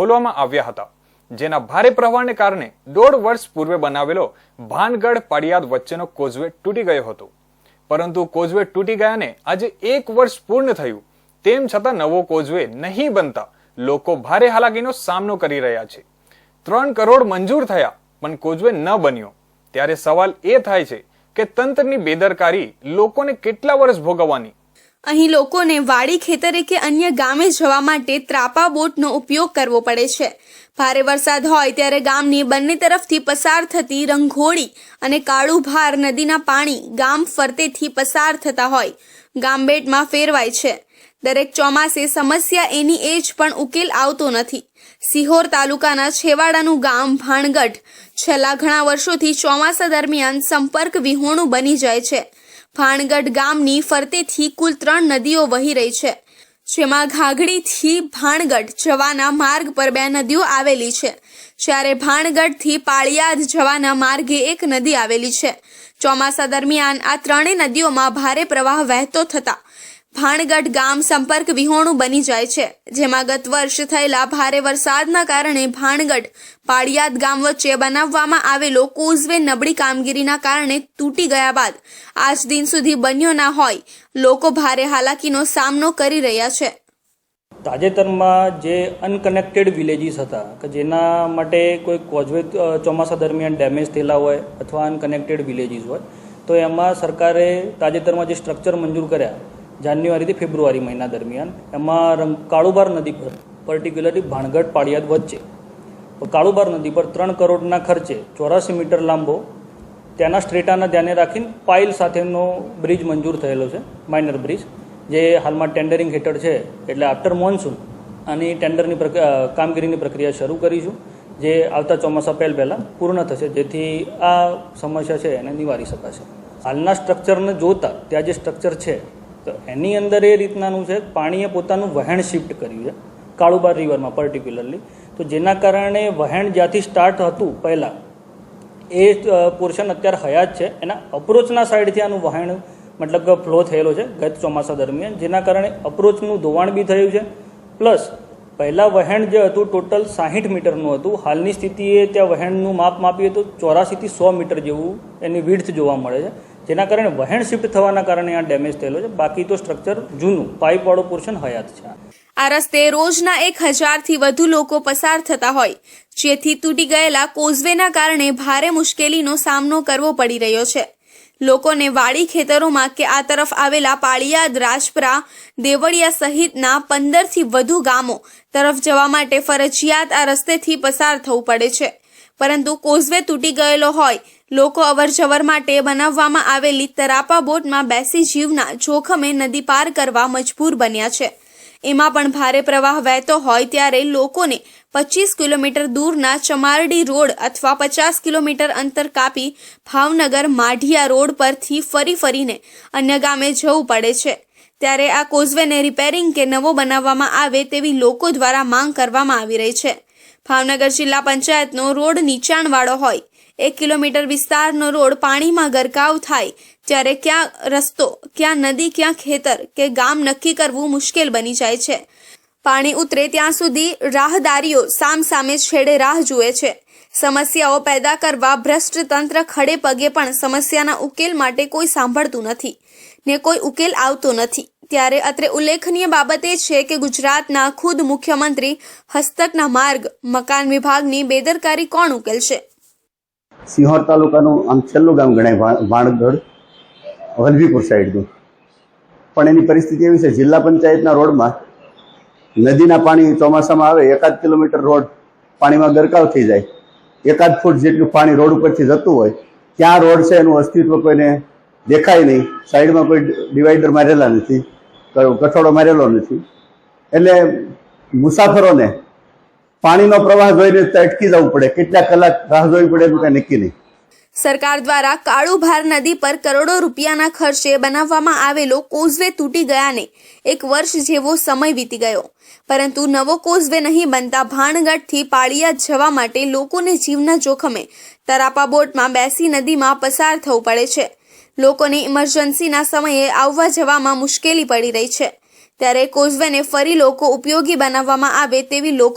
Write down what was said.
ખોલવામાં આવ્યા હતા. જેના ભારે પ્રવાહને કારણે દોઢ વર્ષ પૂર્વે બનાવેલો ભાનગઢ પાડિયાદ વચ્ચેનો કોઝવે તૂટી ગયો હતો. પરંતુ કોઝવે તૂટી ગયાને આજે એક વર્ષ પૂર્ણ થયું. તેમ છતાં નવો કોઝવે નહીં બનતા લોકો ભારે હાલાકીનો સામનો કરી રહ્યા છે. ત્રણ કરોડ મંજૂર થયા, પણ કોઝવે ન બન્યો. ત્યારે સવાલ એ થાય છે કે તંત્રની બેદરકારી લોકોને કેટલા વર્ષ ભોગવવાની? અહીં લોકોને વાડી ખેતરે કે અન્ય ગામે જવા માટે ત્રાપા બોટનો ઉપયોગ કરવો પડે છે. ભારે વરસાદ હોય ત્યારે ગામની બંને તરફથી પસાર થતી રંઘોળી અને કાળુભાર નદીના પાણી ગામ ફરતેથી પસાર થતા હોય. ગામબેટમાં ફેરવાય છે. દરેક ચોમાસે સમસ્યા એની એ જ પણ ઉકેલ આવતો નથી. સિહોર તાલુકાના છેવાડાનું ગામ ભાણગઢ છેલ્લા ઘણા વર્ષોથી ચોમાસા દરમિયાન સંપર્ક વિહોણું બની જાય છે. ભાણગઢ ગામની ફરતેથી કુલ ત્રણ નદીઓ વહી રહી છે. જેમાં ઘાઘડીથી ભાણગઢ જવાના માર્ગ પર બે નદીઓ આવેલી છે. જ્યારે ભાણગઢથી પાળિયાદ જવાના માર્ગે એક નદી આવેલી છે. ચોમાસા દરમિયાન આ ત્રણેય નદીઓમાં ભારે પ્રવાહ વહેતો થતા ભાણગઢ ગામ સંપર્ક વિહોણું બની જાય છે, જેમાં ગત વર્ષ થયેલા ભારે વરસાદના કારણે ભાણગઢ પાળિયાદ ગામ વચ્ચે બનાવવામાં આવેલો કોઝવે નબળી કામગીરીના કારણે તૂટી ગયા બાદ આજ દિન સુધી બન્યો ના હોય, લોકો ભારે હાલાકીનો સામનો કરી રહ્યા છે. તાજેતરમાં જે અનકનેક્ટેડ વિલેજીસ હતા, કે જેના માટે કોઈ કોઝવે ચોમાસા દરમિયાન ડેમેજ થયેલા હોય અથવા અનકનેક્ટેડ વિલેજીસ હોય, તો એમાં સરકારે તાજેતરમાં જે સ્ટ્રક્ચર મંજૂર કર્યા જાન્યુઆરીથી ફેબ્રુઆરી મહિના દરમિયાન એમાં રંગ- કાળુબાર નદી પર પર્ટિક્યુલરલી ભાણગઢ પાળિયાદ વચ્ચે. કાળુબાર નદી પર ત્રણ કરોડના ખર્ચે ચોરાસી મીટર લાંબો ત્યાંના સ્ટ્રેટાના ધ્યાને રાખીને પાઇલ સાથેનો બ્રિજ મંજૂર થયેલો છે માઇનર બ્રિજ, જે હાલમાં ટેન્ડરિંગ હેઠળ છે, એટલે આફ્ટર મોન્સૂન આની ટેન્ડરની કામગીરીની પ્રક્રિયા શરૂ કરીશું, જે આવતા ચોમાસા પહેલ પહેલાં પૂર્ણ થશે, જેથી આ સમસ્યા છે એને નિવારી શકાશે. હાલના સ્ટ્રક્ચરને જોતા ત્યાં જે સ્ટ્રક્ચર છે તો એની અંદર એ રીતનાનું છે, પાણીએ પોતાનું વહેણ શિફ્ટ કર્યું છે, કાળુબાર રિવરમાં પર્ટિક્યુલરલી તો જેના કારણે વહેણ જ્યાંથી સ્ટાર્ટ હતું પહેલાં, એ પોર્શન અત્યારે હયાત છે. એના અપ્રોચના સાઈડથી આનું વહેણ, મતલબ કે ફ્લો થયેલો છે ગત ચોમાસા દરમિયાન. જેના કારણે અપ્રોચનું ધોવાણ બી થયું છે. પ્લસ પહેલાં વહેણ જે હતું ટોટલ સાહીઠ મીટરનું હતું. હાલની સ્થિતિએ ત્યાં વહેણનું માપ માપીએ તો ચોરાસીથી સો મીટર જેવું એની વિડ્થ જોવા મળે છે. જેના કારણે વહેણ શિફ્ટ થવાના કારણે આ ડેમેજ થયેલો છે. બાકી તો સ્ટ્રક્ચર જૂનું. પાઇપવાળો પોર્શન હયાત છે. આ રસ્તે રોજના એક હજારથી વધુ લોકો પસાર થતા હોય. જેથી તૂટી ગયેલા કોઝવેના કારણે ભારે મુશ્કેલીનો સામનો કરવો પડી રહ્યો છે. લોકોને વાડી ખેતરોમાં કે આ તરફ આવેલા પાળિયાદ રાજપરા દેવળિયા સહિતના પંદરથી વધુ ગામો તરફ જવા માટે ફરજિયાત આ રસ્તેથી પસાર થવું પડે છે. પરંતુ કોઝવે તૂટી ગયેલો હોય લોકો અવરજવર માટે બનાવવામાં આવેલી તરાપા બોટમાં બેસી જીવના જોખમે નદી પાર કરવા મજબૂર બન્યા છે. એમાં પણ ભારે પ્રવાહ વહેતો હોય ત્યારે લોકોને પચીસ કિલોમીટર દૂરના ચમારડી રોડ અથવા પચાસ કિલોમીટર અંતર કાપી ભાવનગર માઢિયા રોડ પરથી ફરી ફરીને અન્ય ગામે જવું પડે છે. ત્યારે આ કોઝવેને રિપેરિંગ કે નવો બનાવવામાં આવે તેવી લોકો દ્વારા માંગ કરવામાં આવી રહી છે. ભાવનગર જિલ્લા પંચાયતનો રોડ નીચાણવાળો હોય એક કિલોમીટર વિસ્તારનો રોડ પાણીમાં ગરકાવ થાય ત્યારે ક્યાં રસ્તો, ક્યાં નદી, ક્યાં ખેતર કે ગામ નક્કી કરવું મુશ્કેલ બની જાય છે. પાણી ઉતરે ત્યાં સુધી રાહદારીઓ સામ સામે છેડે રાહ જુએ છે. સમસ્યાઓ પેદા કરવા ભ્રષ્ટ તંત્ર ખડે પગે પણ સમસ્યાના ઉકેલ માટે કોઈ સાંભળતું નથી, ને કોઈ ઉકેલ આવતો નથી. ત્યારે અત્રે ઉલ્લેખનીય બાબત એ છે કે ગુજરાતના ખુદ મુખ્યમંત્રી હસ્તકના માર્ગ, મકાન વિભાગની બેદરકારી કોણ ઉકેલશે? સિંહોર તાલુકાનું આમ છેલ્લું ગામ ગણાય વાણગઢ, વલભીપુર સાઈડનું. પણ એની પરિસ્થિતિ એવી છે, જિલ્લા પંચાયતના રોડમાં નદીના પાણી ચોમાસામાં આવે, એકાદ કિલોમીટર રોડ પાણીમાં ગરકાવ થઈ જાય, એકાદ ફૂટ જેટલું પાણી રોડ ઉપરથી જતું હોય ક્યાં રોડ છે, એનું અસ્તિત્વ કોઈને દેખાય નહીં, સાઈડમાં કોઈ ડિવાઈડર મારેલા નથી કઠોળો મારેલો નથી. એટલે મુસાફરોને પાણીનો પ્રવાહ જોઈને અટકી જવું પડે. કેટલા કલાક રાહ જોવી પડે એનું કાંઈ નક્કી નહીં. સરકાર દ્વારા કાળુભાર નદી પર કરોડો રૂપિયાના ખર્ચે બનાવવામાં આવેલો કોઝવે તૂટી ગયાને એક વર્ષ જેવો સમય વીતી ગયો. પરંતુ નવો કોઝવે નહીં બનતા ભાણગઢથી પાળિયા જવા માટે લોકોને જીવના જોખમે તરાપા બોટમાં બેસી નદીમાં પસાર થવું પડે છે. લોકોને ઇમરજન્સીના સમયે આવવા જવામાં મુશ્કેલી પડી રહી છે. ત્યારે કોઝવેને ફરી લોકો ઉપયોગી બનાવવામાં આવે તેવી લોકો